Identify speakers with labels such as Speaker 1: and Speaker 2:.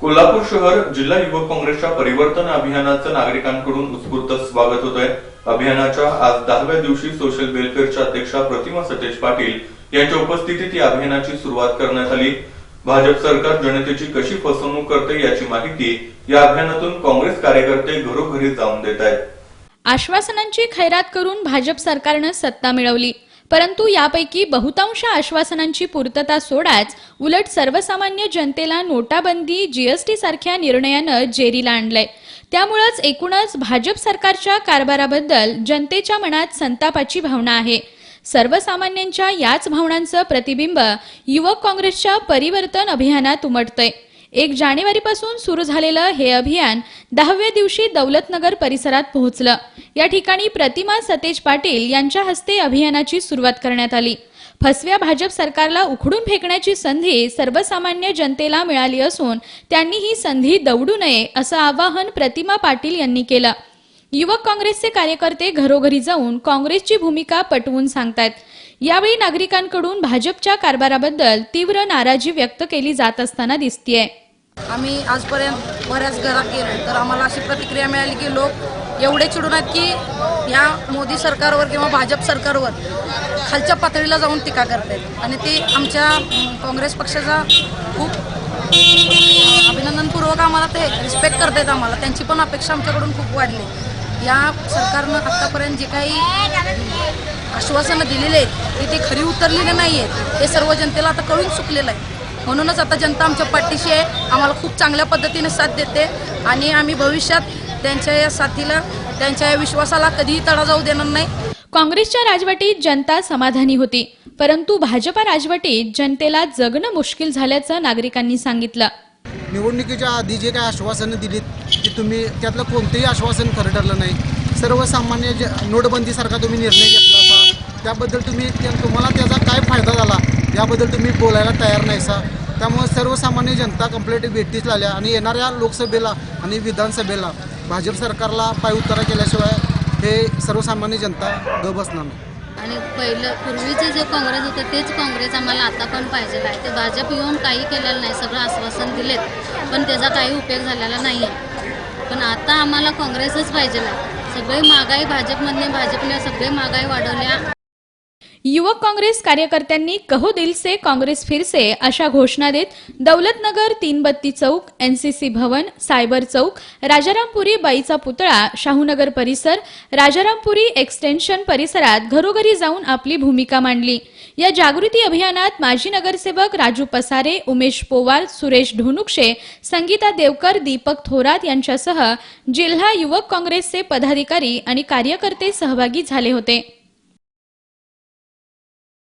Speaker 1: कोल्हापूर शहर जिल्हा युवक काँग्रेसच्या परिवर्तन अभियानाचं नागरिकांकडून उत्स्फूर्त स्वागत होत आहे अभियानाच्या आज दहाव्या दिवशी सोशल वेलफेअरच्या अध्यक्षा प्रतिमा सतेज पाटील यांच्या उपस्थितीत या अभियानाची सुरुवात करण्यात आली. भाजप सरकार जनतेची कशी फसवणूक करते याची माहिती या अभियानातून काँग्रेस कार्यकर्ते घरोघरी जाऊन देत आहेत.
Speaker 2: आश्वासनांची खैरात करून भाजप सरकारनं सत्ता मिळवली. परंतु यापैकी बहुतांश आश्वासनांची पूर्तता सोडाच उलट सर्वसामान्य जनतेला नोटाबंदी जीएसटी सारख्या निर्णयानं जेरीला आणलंय. त्यामुळंच एकूणच भाजप सरकारच्या कारभाराबद्दल जनतेच्या मनात संतापाची भावना आहे. सर्वसामान्यांच्या याच भावनांचं प्रतिबिंब युवक काँग्रेसच्या परिवर्तन अभियानात उमटतंय. एक जानेवारीपासून सुरू झालेलं हे अभियान दहाव्या दिवशी दौलतनगर परिसरात पोहोचलं. या ठिकाणी प्रतिमा सतेज पाटील यांच्या हस्ते अभियानाची सुरुवात करण्यात आली. फसव्या भाजप सरकारला उखडून फेकण्याची संधी सर्वसामान्य जनतेला मिळाली असून त्यांनी ही संधी दवडू नये असं आवाहन प्रतिमा पाटील यांनी केलं. युवक काँग्रेसचे कार्यकर्ते घरोघरी जाऊन काँग्रेसची भूमिका पटवून सांगतात यावेळी नागरिकांकडून भाजपच्या कारभाराबद्दल तीव्र नाराजी व्यक्त केली जात असताना दिसतीये.
Speaker 3: आम्ही आजपर्यंत बऱ्याच घरात गेलो तर आम्हाला अशी प्रतिक्रिया मिळाली की लोक एवढे चिडून आहेत की या मोदी सरकारवर किंवा भाजप सरकारवर खालच्या पातळीला जाऊन टीका करतात आणि ते आमच्या काँग्रेस पक्षाचा खूप अभिनंदनपूर्वक आम्हाला ते रिस्पेक्ट करतात आम्हाला. त्यांची पण अपेक्षा आमच्याकडून खूप वाढली. या सरकारनं आत्तापर्यंत जे काही आश्वासनं दिलेले आहेत ते ते खरी उतरलेले नाही आहेत हे सर्व जनतेला आता कळून चुकलेलं आहे. म्हणूनच आता जनता आमच्या पाठीशी आहे आम्हाला खूप चांगल्या पद्धतीने साथ देते आणि आम्ही भविष्यात त्यांच्या या साथीला त्यांच्या या विश्वासाला कधीही तडा जाऊ देणार नाही.
Speaker 2: काँग्रेसच्या राजवटीत जनता समाधानी होती परंतु भाजपा राजवटीत जनतेला जगणं मुश्किल झाल्याचं नागरिकांनी सांगितलं.
Speaker 4: निवडणुकीच्या आधी जे काही आश्वासनं दिलीत की तुम्ही त्यातलं कोणतंही आश्वासन खरं ठरलं नाही. सर्वसामान्य ज नोटबंदीसारखा तुम्ही निर्णय घेतला असा त्याबद्दल तुम्ही त्या- तुम्हाला त्याचा काय फायदा झाला याबद्दल तुम्ही बोलायला तयार नाही सा त्यामुळे सर्वसामान्य जनता कंप्लीट भेटीच लागल्या आणि येणाऱ्या लोकसभेला आणि विधानसभेला भाजप सरकारला पायउतारा केल्याशिवाय हे सर्वसामान्य जनता ग बसणार नाही.
Speaker 5: आणि पहिलं पूर्वीचे जे काँग्रेस होतं तेच काँग्रेस आम्हाला आता पण पाहिजे आहे. ते भाजप येऊन काही केलेलं नाही सगळं आश्वासन दिलेत. पण त्याचा काही उपयोग झालेला नाही आहे पण आता आम्हाला काँग्रेसच पाहिजे आहे. सगळे महागाई भाजपमधने भाजपने सगळे महागाई वाढवल्या.
Speaker 2: युवक काँग्रेस कार्यकर्त्यांनी कहो दिल से काँग्रेस फिरसे अशा घोषणा देत दौलतनगर तीनबत्ती चौक एनसीसी भवन सायबर चौक राजारामपुरी बाईचा पुतळा शाहूनगर परिसर राजारामपुरी एक्सटेन्शन परिसरात घरोघरी जाऊन आपली भूमिका मांडली. या जागृती अभियानात माजी नगरसेवक राजू पसारे उमेश पोवार सुरेश ढोनुक्षे संगीता देवकर दीपक थोरात यांच्यासह जिल्हा युवक काँग्रेसचे पदाधिकारी आणि कार्यकर्ते सहभागी झाले होते.